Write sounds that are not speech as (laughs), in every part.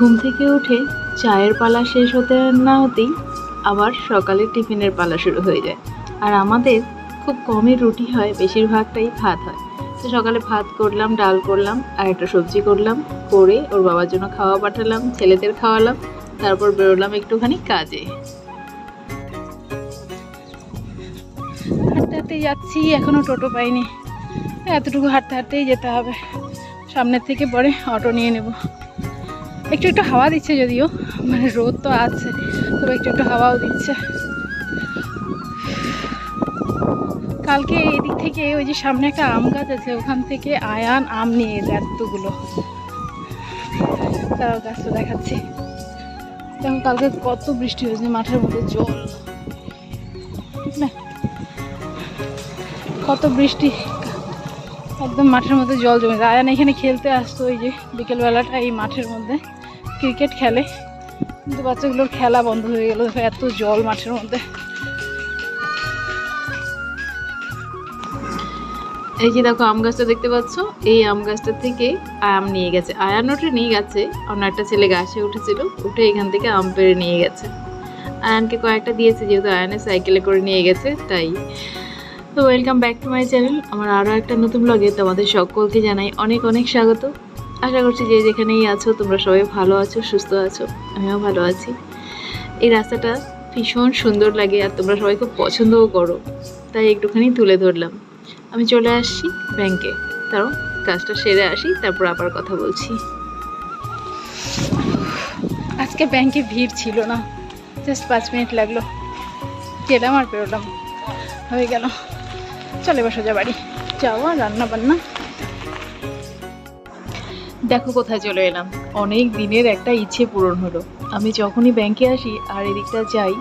থেকে উঠে চায়ের পালা শেষ হতে না হতেই আবার সকালে টিফিনের পালা শুরু হয়ে যায়। আর আমাদের খুব কমই রুটি হয়, বেশিরভাগটাই ভাত হয়। তো সকালে ভাত করলাম, ডাল করলাম, আর একটা সবজি করলাম, করে ওর বাবার জন্য খাওয়া পাঠালাম, ছেলেদের খাওয়ালাম, তারপর বেরোলাম একটুখানি কাজে। হাঁটতে হাঁটতে যাচ্ছি এখনও টোটো পাইনি। এতটুকু হাঁটতে হাঁটতেই যেতে হবে। সামনের থেকে পরে অটো নিয়ে নেব। একটু একটু হাওয়া দিচ্ছে যদিও মানে রোদ তো আছে, তবে একটু একটু হাওয়াও দিচ্ছে। কালকে এদিক থেকে ওই যে সামনে একটা আম গাছ আছে, ওখান থেকে আয়ান আম নিয়ে এতগুলো। তারাও গাছটা দেখাচ্ছি। দেখো কালকে কত বৃষ্টি হয়েছে, মাঠের মধ্যে জল। কত বৃষ্টি। একদম মাঠের মধ্যে জল জমে যায়। আয়ান এখানে খেলতে আসতো, ওই যে বিকেলবেলাটা এই মাঠের মধ্যে। ক্রিকেট খেলে। কিন্তু বাচ্চাগুলোর খেলা বন্ধ হয়ে গেল, এত জল মাঠের মধ্যে। এই যে দেখো, আম গাছটা দেখতে পাচ্ছ? এই আম গাছটা থেকে আম নিয়ে গেছে। আয়ান ওঠে নিয়ে গেছে, অন্য একটা ছেলে গাছে উঠেছিল, উঠে এখান থেকে আম পেড়ে নিয়ে গেছে। আয়ানকে কয়েকটা দিয়েছে, যেহেতু আয়ানে সাইকেলে করে নিয়ে গেছে, তাই। তো welcome back to my channel আমার আরও একটা নতুন ব্লগে তোমাদের সকলকে জানাই অনেক অনেক স্বাগত। আশা করছি যে যেখানেই আছো, তোমরা সবাই ভালো আছো, সুস্থ আছো। আমিও ভালো আছি। এই রাস্তাটা ভীষণ সুন্দর লাগে আর তোমরা সবাই খুব পছন্দও করো। তাই একটুখানি তুলে ধরলাম। আমি চলে আসছি ব্যাংকে তাও কাজটা সেরে আসি, তারপর আবার কথা বলছি। আজকে ব্যাংকে ভিড় ছিল না। জাস্ট পাঁচ মিনিট লাগল। গেলাম আর বেরোলাম। হয়ে গেল। চলে এবার যা বাড়ি। যাওয়া রান্না বান্না দেখো কোথায় চলে এলাম। অনেক দিনের একটা ইচ্ছে পূরণ হলো। আমি যখনই ব্যাংকে আসি আর এদিকটা যাই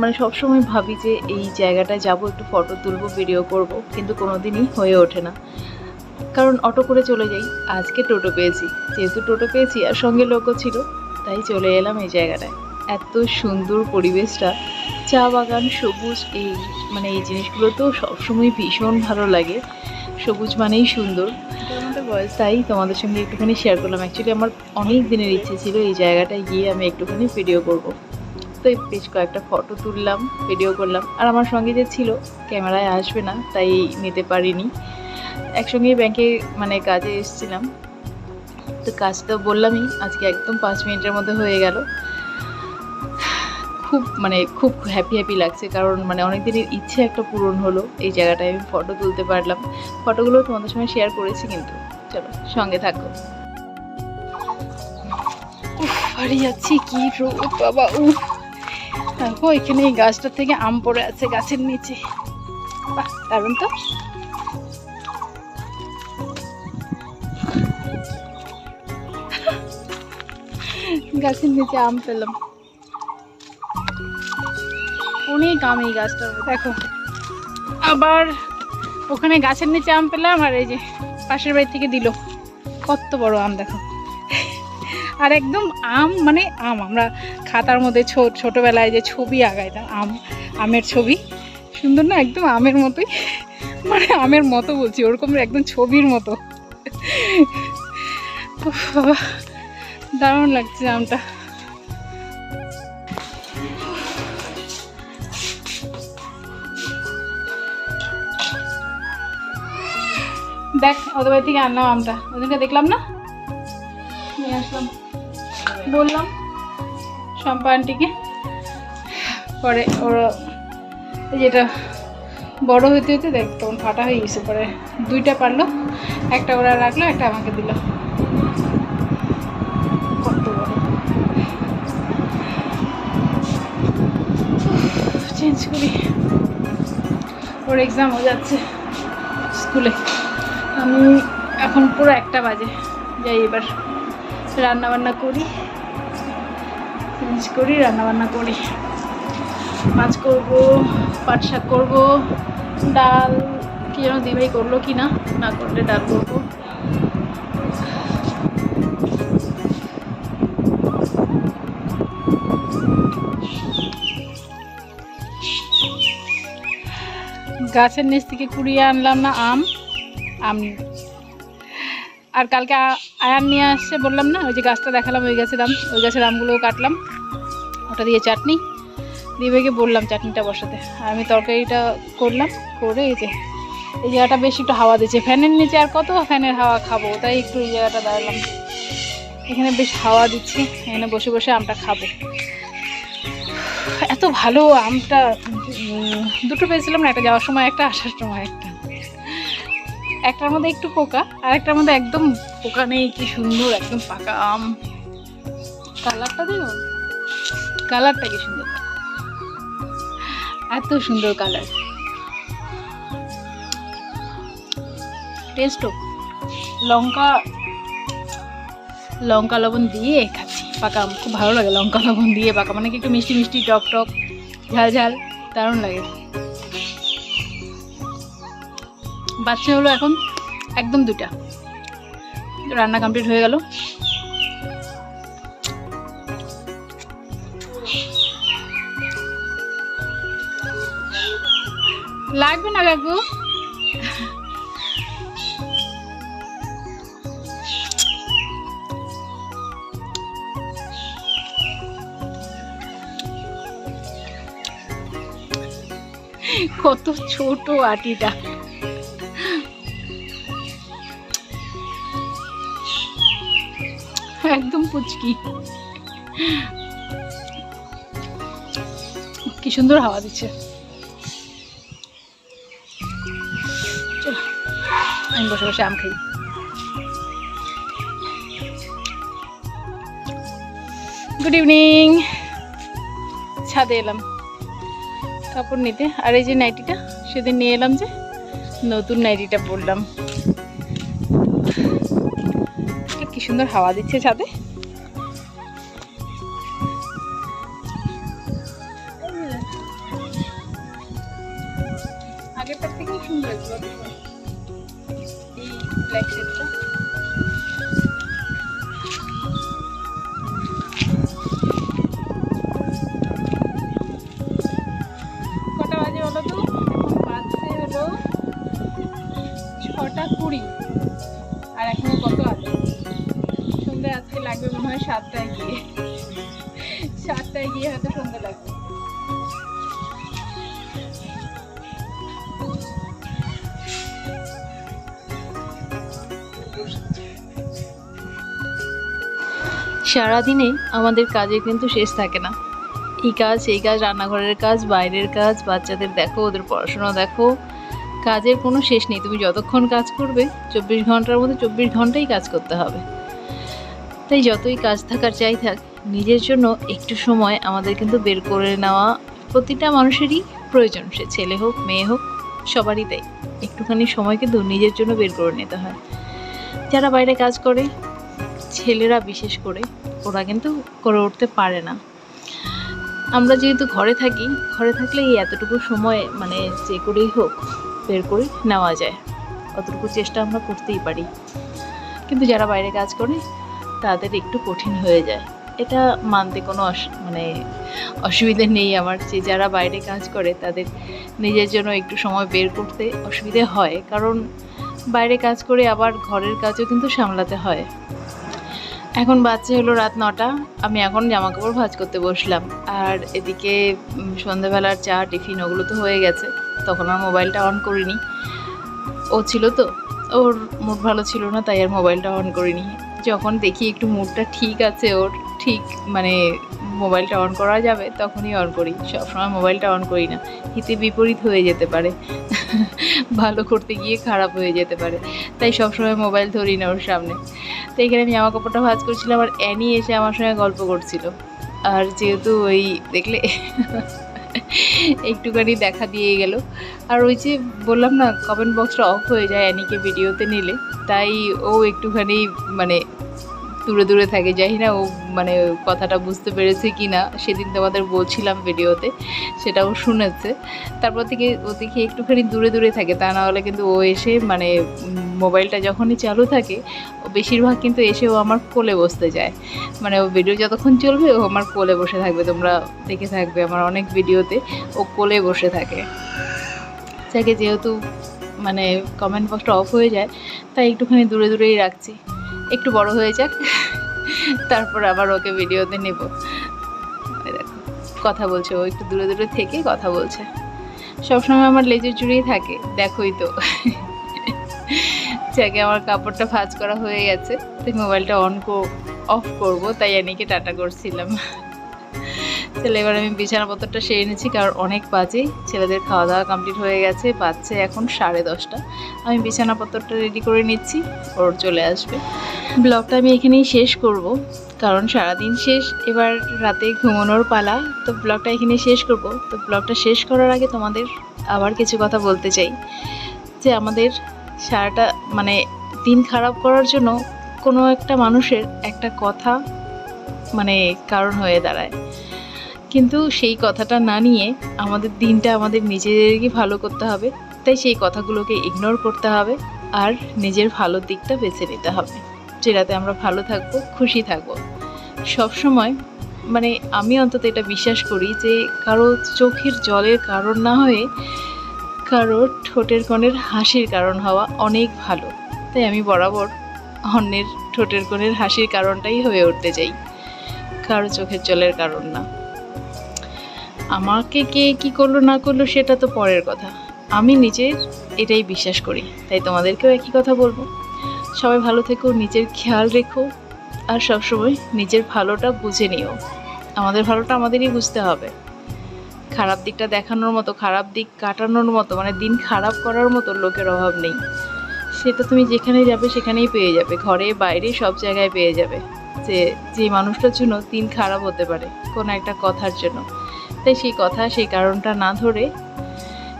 মানে সবসময় ভাবি যে এই জায়গাটায় যাব, একটু ফটো তুলবো ভিডিও করব, কিন্তু কোনো দিনই হয়ে ওঠে না। কারণ অটো করে চলে যাই। আজকে টোটো পেয়েছি। যেহেতু টোটো পেয়েছি আর সঙ্গে লোকও ছিল, তাই চলে এলাম এই জায়গাটায়। এত সুন্দর পরিবেশটা। চা বাগান, সবুজ, এই মানে এই জিনিসগুলো তো সবসময় ভীষণ ভালো লাগে। সবুজ মানেই সুন্দর। বয়স, তাই তোমাদের সঙ্গে একটুখানি শেয়ার করলাম। অ্যাকচুয়ালি আমার অনেক দিনের ইচ্ছে ছিল এই জায়গাটায় গিয়ে আমি একটুখানি ভিডিও করব। তো বেশ কয়েকটা ফটো তুললাম ভিডিও করলাম। আর আমার সঙ্গে যে ছিল, ক্যামেরায় আসবে না, তাই নিতে পারিনি। একসঙ্গে ব্যাংকে মানে কাজে এসেছিলাম। তো কাজটা বললামই, আজকে একদম পাঁচ মিনিটের মধ্যে হয়ে গেল। খুব মানে খুব হ্যাপি হ্যাপি লাগছে, কারণ মানে অনেক দিনের ইচ্ছে একটা পূরণ হলো। এই জায়গাটায় আমি ফটো তুলতে পারলাম। ফটোগুলো তোমাদের সঙ্গে শেয়ার করেছি কিন্তু। চলো, সঙ্গে থাকো। বাড়ি যাচ্ছি, কি রোদ, বাবা দেখো, এখানে এই গাছটা থেকে আম পড়ে আছে গাছের নিচে। বাহ তো। গাছের নিচে আম পেলাম। অনেক আম এই গাছটা দেখো, আবার ওখানে গাছের নিচে আম পেলাম, আর এই যে পাশের বাড়ি থেকে দিল। কত বড় আম দেখো। আর একদম আম মানে আম, আমরা খাতার মধ্যে ছোটবেলায় যে ছবি আগাইতাম আম, আমের ছবি। সুন্দর না? একদম আমের মতোই। মানে আমের মতো বলছি, ওরকম একদম ছবির মতো। দারুণ লাগছে আমটা। দেখ, ওদের বাড়ি থেকে আনলাম আমটা। ওদেরকে দেখলাম না? নিয়ে আসলাম। বললাম, শম্পা আন্টিকে। পরে ওরা যেটা বড় হইতে হইতে দেখ, তখন ফাটা হয়ে গেছে। পরে দুইটা পারল, একটা ওরা রাখল, একটা আমাকে দিল। চেঞ্জ করি। ওর এক্সাম হয়ে যাচ্ছে স্কুলে। এখন পুরো একটা বাজে। যাই এবার রান্না বান্না করি করি রান্না বান্না করি। মাছ করব, পাট শাক করব, ডাল কি যেন দিভাই করল কি না না করলে ডাল করব। গাছের নিচ থেকে কুড়িয়ে আনলাম না আম। আম। আর কালকে আয়ার নিয়ে আসছে, বললাম না, ওই যে গাছটা দেখালাম, ওই গাছের আম, ওই গাছের আমগুলোও কাটলাম। ওটা দিয়ে চাটনি। দিয়ে ভেগে বললাম চাটনিটা বসাতে। আর আমি তরকারিটা করলাম, করে এই যে, এই জায়গাটা বেশি একটু হাওয়া দিচ্ছে। ফ্যানের নিচে আর কত ফ্যানের হাওয়া খাব, তাই একটু এই জায়গাটা দাঁড়ালাম। এখানে বেশ হাওয়া দিচ্ছে, এখানে বসে বসে আমটা খাব। এত ভালো আমটা দুটো পেয়েছিলাম না, একটা যাওয়ার সময়, একটা আসার সময়, একটা। একটার মধ্যে একটু পোকা, আর একটার মধ্যে একদম পোকা নেই, কি সুন্দর, একদম পাকা আম। কালারটা দেখো। কালারটা কি সুন্দর। এত সুন্দর কালার টেস্টও লঙ্কা লঙ্কা লবণ দিয়ে খাচ্ছি, পাকা আম। খুব ভালো লাগে লঙ্কা লবণ দিয়ে পাকা। মানে কি একটু মিষ্টি মিষ্টি টক টক, ঝাল ঝাল, দারুণ লাগে। বাচ্চা হলো এখন একদম দুটা রান্না কমপ্লিট হয়ে গেল। লাগবে না কাকু? কত ছোট আটিটা। পুচকি কি সুন্দর হাওয়া দিচ্ছে। আমি বসে বসে আম খাই। গুড ইভিনিং ছাদে এলাম। কাপড় নিতে। আর এই যে নাইটিটা, সেদিন নিয়ে এলাম যে, নতুন নাইটিটা পরলাম। কি সুন্দর হাওয়া দিচ্ছে ছাদে। কটা বাজে বলো তো বাজছে হলো ছটা কুড়ি। আর এখনও কত আছে? সন্ধ্যে আজকে লাগবে মনে হয় সাতটায় গিয়ে। সাতটায় গিয়ে হয়তো সন্ধ্যে লাগবে। সারাদিনে আমাদের কাজে কিন্তু শেষ থাকে না। এই কাজ এই কাজ, রান্নাঘরের কাজ, বাইরের কাজ, বাচ্চাদের দেখো, ওদের পড়াশোনা দেখো। কাজের কোনো শেষ নেই, তুমি যতক্ষণ কাজ করবে, চব্বিশ ঘণ্টার মধ্যে চব্বিশ ঘন্টাই কাজ করতে হবে। তাই যতই কাজ থাকার চাই থাক, নিজের জন্য একটু সময় আমাদের কিন্তু বের করে নেওয়া প্রতিটা মানুষেরই প্রয়োজন। সে ছেলে হোক, মেয়ে হোক, সবারই তাই। একটুখানি সময় কিন্তু নিজের জন্য বের করে নিতে হয়। যারা বাইরে কাজ করে, ছেলেরা বিশেষ করে, ওরা কিন্তু করে উঠতে পারে না। আমরা যেহেতু ঘরে থাকি, ঘরে থাকলে এই এতটুকু সময় মানে যে করেই হোক বের করে নেওয়া যায়। অতটুকু চেষ্টা আমরা করতেই পারি। কিন্তু যারা বাইরে কাজ করে, তাদের একটু কঠিন হয়ে যায়। এটা মানতে কোনো মানে অসুবিধা নেই আমার যে যারা বাইরে কাজ করে, তাদের নিজের জন্য একটু সময় বের করতে অসুবিধে হয়। কারণ বাইরে কাজ করে আবার ঘরের কাজও কিন্তু সামলাতে হয়। এখন বাচ্চা হলো রাত নটা। আমি এখন জামা কাপড় ভাজ করতে বসলাম। আর এদিকে সন্ধ্যাবেলার চা, টিফিন, ওগুলো তো হয়ে গেছে। তখন আর মোবাইলটা অন করিনি। ও ছিল তো। ওর মুড ভালো ছিল না, তাই আর মোবাইলটা অন করিনি। যখন দেখি একটু মুডটা ঠিক আছে ওর, ঠিক মানে মোবাইলটা অন করা যাবে, তখনই অন করি। সবসময় মোবাইলটা অন করি না। হিতে বিপরীত হয়ে যেতে পারে। (laughs) ভালো করতে গিয়ে খারাপ হয়ে যেতে পারে। তাই সবসময় মোবাইল ধরি না ওর সামনে। তো এখানে আমি জামা কাপড়টা ভাঁজ করছিলাম আর অ্যানি এসে আমার সঙ্গে গল্প করছিল। আর যেহেতু ওই দেখলে, (laughs) একটুখানি দেখা দিয়ে গেল। আর ওই যে বললাম না কমেন্ট বক্সটা অফ হয়ে যায় অ্যানিকে ভিডিওতে নিলে। তাই ও একটুখানি মানে দূরে দূরে থাকে জানি না ও মানে কথাটা বুঝতে পেরেছে কি না সেদিন তোমাদের বলছিলাম ভিডিওতে, সেটাও শুনেছে। তারপর থেকে ও দেখি একটুখানি দূরে দূরে থাকে, তা না হলে কিন্তু ও এসে মানে মোবাইলটা যখনই চালু থাকে, ও বেশিরভাগ কিন্তু এসে ও আমার কোলে বসতে যায়। মানে ও ভিডিও যতক্ষণ চলবে, ও আমার কোলে বসে থাকবে, তোমরা দেখে থাকবে আমার অনেক ভিডিওতে ও কোলে বসে থাকে। যাকে যেহেতু মানে কমেন্ট বক্সটা অফ হয়ে যায়, তাই একটুখানি দূরে দূরেই রাখছি। একটু বড় হয়ে যাক, তারপর আবার ওকে ভিডিওতে নেব। কথা বলছে, ও একটু দূরে দূরে থেকে কথা বলছে। সবসময় আমার লেজের জুড়েই থাকে, দেখোই তো। যাকে আমার কাপড়টা ভাঁজ করা হয়ে গেছে, তাই মোবাইলটা অন অফ করব, তাই অ্যানিকে টাটা করছিলাম। তাহলে এবার আমি বিছানাপত্রটা সেরে নিচ্ছি, কারণ অনেক বাজে, ছেলেদের খাওয়া দাওয়া কমপ্লিট হয়ে গেছে বাচ্চা এখন সাড়ে দশটা। আমি বিছানাপত্রটা রেডি করে নিচ্ছি, ওর চলে আসবে। ব্লগটা আমি এখানেই শেষ করব, কারণ সারাদিন শেষ, এবার রাতে ঘুমানোর পালা, তো ব্লগটা এখানেই শেষ করব। তো ব্লগটা শেষ করার আগে তোমাদের আবার কিছু কথা বলতে চাই, যে আমাদের সারাটা মানে দিন খারাপ করার জন্য কোনো একটা মানুষের একটা কথা মানে কারণ হয়ে দাঁড়ায়। কিন্তু সেই কথাটা না নিয়ে আমাদের দিনটা আমাদের নিজেদেরকে ভালো করতে হবে, তাই সেই কথাগুলোকে ইগনোর করতে হবে, আর নিজের ভালো দিকটা বেছে নিতে হবে। যেটাতে আমরা ভালো থাকব, খুশি থাকব। সব সময় মানে আমি অন্তত এটা বিশ্বাস করি যে কারও চোখের জলের কারণ না হয়ে কারও ঠোঁটের কোণের হাসির কারণ হওয়া অনেক ভালো। তাই আমি বরাবর অন্যের ঠোঁটের কোণের হাসির কারণটাই হয়ে উঠতে চাই, কারও চোখের জলের কারণ না। আমাকে কে কি করল না করল সেটা তো পরের কথা। আমি নিজের এটাই বিশ্বাস করি, তাই তোমাদেরকেও একই কথা বলব। সবাই ভালো থেকো, নিজের খেয়াল রেখো আর সবসময় নিজের ভালোটা বুঝে নিও। আমাদের ভালোটা আমাদেরই বুঝতে হবে। খারাপ দিকটা দেখানোর মতো, খারাপ দিক কাটানোর মতো মানে দিন খারাপ করার মতো লোকের অভাব নেই। সেটা তুমি যেখানে যাবে সেখানেই পেয়ে যাবে, ঘরে, বাইরে সব জায়গায় পেয়ে যাবে। যে যে মানুষটার জন্য দিন খারাপ হতে পারে, কোনো একটা কথার জন্য। তাই সেই কথা, সেই কারণটা না ধরে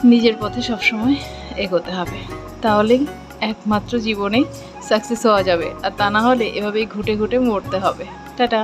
নিজের পথে সবসময় এগোতে হবে। তাহলেই একমাত্র জীবনে সাকসেস হওয়া যাবে। আর তা না হলে এভাবেই ঘুটে ঘুটে মরতে হবে। টাটা।